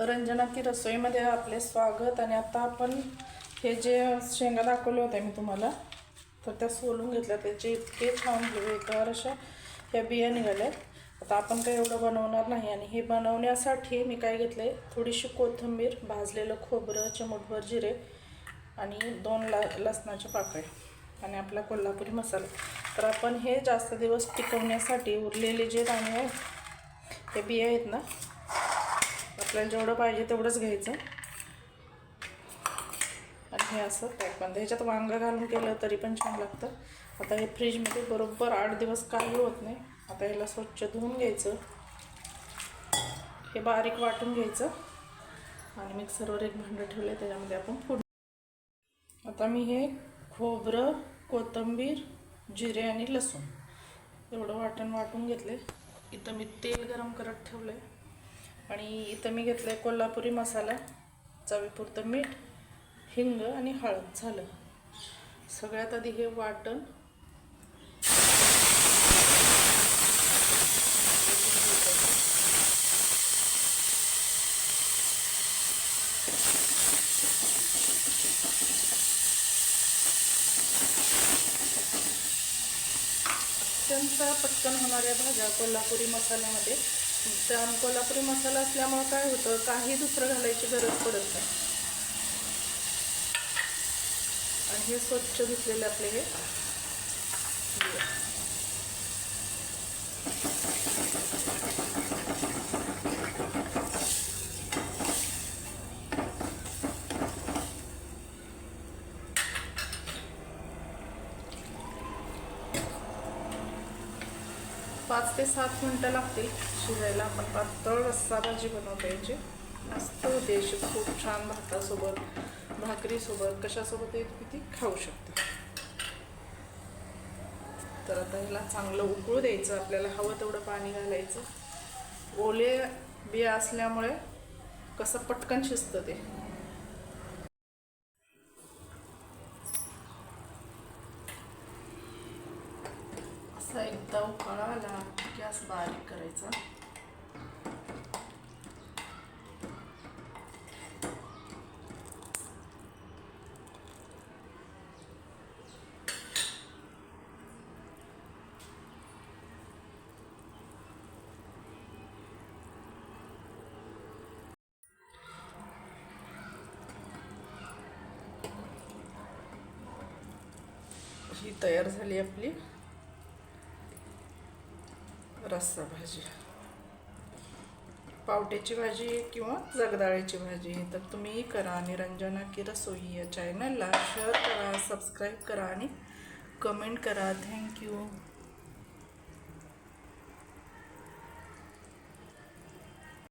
रंजना की रसोईमध्ये आपले स्वागत. आणि आता आपण हे जे शेंगा दाखवले होते मी तुम्हाला तर त्या सोलून घेतल्या. त्याचे इतके छान बेकार अशा ह्या बिया निघाल्या आता आपण काही एवढं बनवणार नाही. आणि हे बनवण्यासाठी मी काय घेतले थोडीशी कोथिंबीर भाजलेलं खोबरं चिमूटभर जिरे आणि दोन ला लसणाचे पाकळे आणि आपला कोल्हापुरी मसाला. तर आपण हे जास्त दिवस टिकवण्यासाठी उरलेले जे दाणे आहेत हे बिया आहेत ना आपल्याला जेवढं पाहिजे तेवढंच घ्यायचं. आणि हे असं पॅकमध्ये ह्याच्यात वांगं घालून केलं तरी पण छान लागतं. आता हे फ्रीजमध्ये बरोबर आठ दिवस काही होत नाही. आता ह्याला स्वच्छ धुवून घ्यायचं. हे बारीक वाटून घ्यायचं. आणि मिक्सरवर एक भांडं ठेवलं त्याच्यामध्ये आपण फोड आता मी हे खोबरं कोथिंबीर जिरे आणि लसूण एवढं वाटण वाटून घेतले इथं मी तेल गरम करत ठेवलं आहे आणि इथं मी घेतलं आहे कोल्हापुरी मसाला चवीपुरतं मीठ हिंग आणि हळद. झालं. सगळ्यात आधी हे वाटण. अत्यंत पटकन होणाऱ्या भाज्या कोल्हापुरी मसाल्यामध्ये. त्या कोल्हापुरी मसाला असल्यामुळं काय होतं काही दुसरं घालायची गरज पडत नाही. आणि हे स्वच्छ धुतलेले आपले हे. पाच ते सात मिनटं लागतील शिजायला. आपण पातळ रस्सा भाजी बनवता यायची मस्त होते अशी खूप छान भातासोबत भाकरीसोबत कशासोबत येत ती खाऊ शकते. तर आता ह्याला चांगलं उकळू द्यायचं. आपल्याला हवं तेवढं पाणी घालायचं. ओले बिया असल्यामुळे कसं पटकन शिजतं ते. असा एकदा उकाळा आला. गॅस बारीक करायचा. ही तयार झाली आपली. रस्सा भाजी. पावट्याची भाजी किंवा जगदाळीची भाजी तर तुम्ही करा आणि रंजना की रसोई या चॅनलला शेअर करा सबस्क्राईब करा आणि कमेंट करा. थँक्यू